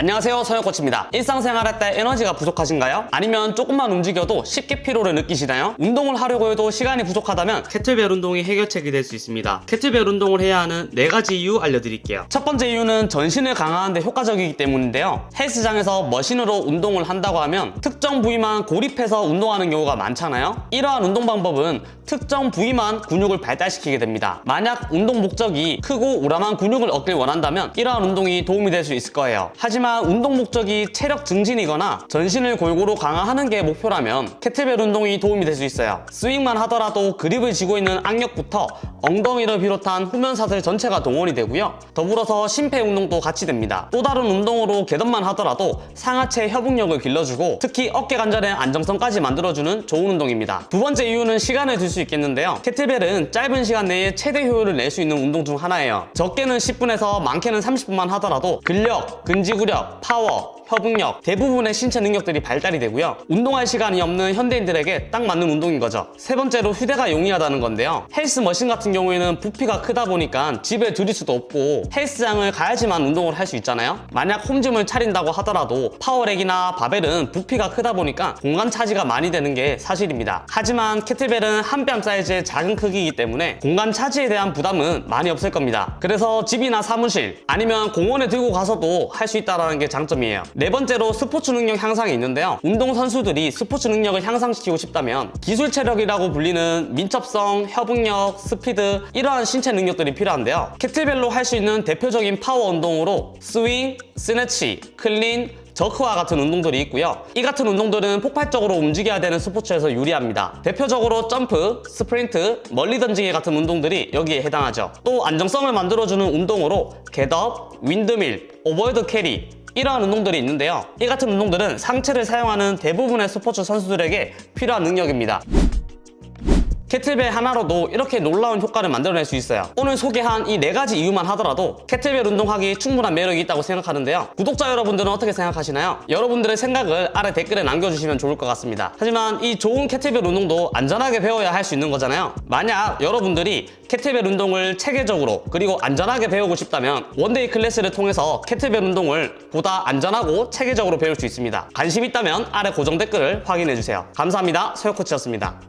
안녕하세요 서영코치입니다. 일상생활할 때 에너지가 부족하신가요? 아니면 조금만 움직여도 쉽게 피로를 느끼시나요? 운동을 하려고 해도 시간이 부족하다면 캐틀벨 운동이 해결책이 될 수 있습니다. 캐틀벨 운동을 해야 하는 네가지 이유 알려드릴게요. 첫 번째 이유는 전신을 강화하는 데 효과적이기 때문인데요. 헬스장에서 머신으로 운동을 한다고 하면 특정 부위만 고립해서 운동하는 경우가 많잖아요. 이러한 운동 방법은 특정 부위만 근육을 발달시키게 됩니다. 만약 운동 목적이 크고 우람한 근육을 얻길 원한다면 이러한 운동이 도움이 될 수 있을 거예요. 하지만 운동 목적이 체력 증진이거나 전신을 골고루 강화하는 게 목표라면 캐틀벨 운동이 도움이 될 수 있어요. 스윙만 하더라도 그립을 쥐고 있는 악력부터 엉덩이를 비롯한 후면 사슬 전체가 동원이 되고요. 더불어서 심폐 운동도 같이 됩니다. 또 다른 운동으로 개던만 하더라도 상하체 협응력을 길러주고 특히 어깨 관절의 안정성까지 만들어주는 좋은 운동입니다. 두 번째 이유는 시간을 들수 있겠는데요. 캐틀벨은 짧은 시간 내에 최대 효율을 낼 수 있는 운동 중 하나예요. 적게는 10분에서 많게는 30분만 하더라도 근력, 근지구력, 파워, 협응력, 대부분의 신체 능력들이 발달이 되고요. 운동할 시간이 없는 현대인들에게 딱 맞는 운동인 거죠. 세 번째로 휴대가 용이하다는 건데요. 헬스 머신 같은 경우에는 부피가 크다 보니까 집에 들일 수도 없고 헬스장을 가야지만 운동을 할 수 있잖아요. 만약 홈짐을 차린다고 하더라도 파워렉이나 바벨은 부피가 크다 보니까 공간 차지가 많이 되는 게 사실입니다. 하지만 캐틀벨은 한 뺨 사이즈의 작은 크기이기 때문에 공간 차지에 대한 부담은 많이 없을 겁니다. 그래서 집이나 사무실 아니면 공원에 들고 가서도 할 수 있다는 게 장점이에요. 네 번째로 스포츠 능력 향상이 있는데요. 운동 선수들이 스포츠 능력을 향상시키고 싶다면 기술 체력이라고 불리는 민첩성, 협응력, 스피드 이러한 신체 능력들이 필요한데요. 캐틀벨로 할 수 있는 대표적인 파워 운동으로 스윙, 스네치, 클린, 저크와 같은 운동들이 있고요. 이 같은 운동들은 폭발적으로 움직여야 되는 스포츠에서 유리합니다. 대표적으로 점프, 스프린트, 멀리 던지기 같은 운동들이 여기에 해당하죠. 또 안정성을 만들어주는 운동으로 겟업, 윈드밀, 오버헤드 캐리, 이러한 운동들이 있는데요. 이 같은 운동들은 상체를 사용하는 대부분의 스포츠 선수들에게 필요한 능력입니다. 캐틀벨 하나로도 이렇게 놀라운 효과를 만들어낼 수 있어요. 오늘 소개한 이 네 가지 이유만 하더라도 캐틀벨 운동하기 충분한 매력이 있다고 생각하는데요. 구독자 여러분들은 어떻게 생각하시나요? 여러분들의 생각을 아래 댓글에 남겨주시면 좋을 것 같습니다. 하지만 이 좋은 캐틀벨 운동도 안전하게 배워야 할 수 있는 거잖아요. 만약 여러분들이 캐틀벨 운동을 체계적으로 그리고 안전하게 배우고 싶다면 원데이 클래스를 통해서 캐틀벨 운동을 보다 안전하고 체계적으로 배울 수 있습니다. 관심 있다면 아래 고정 댓글을 확인해주세요. 감사합니다. 소요코치였습니다.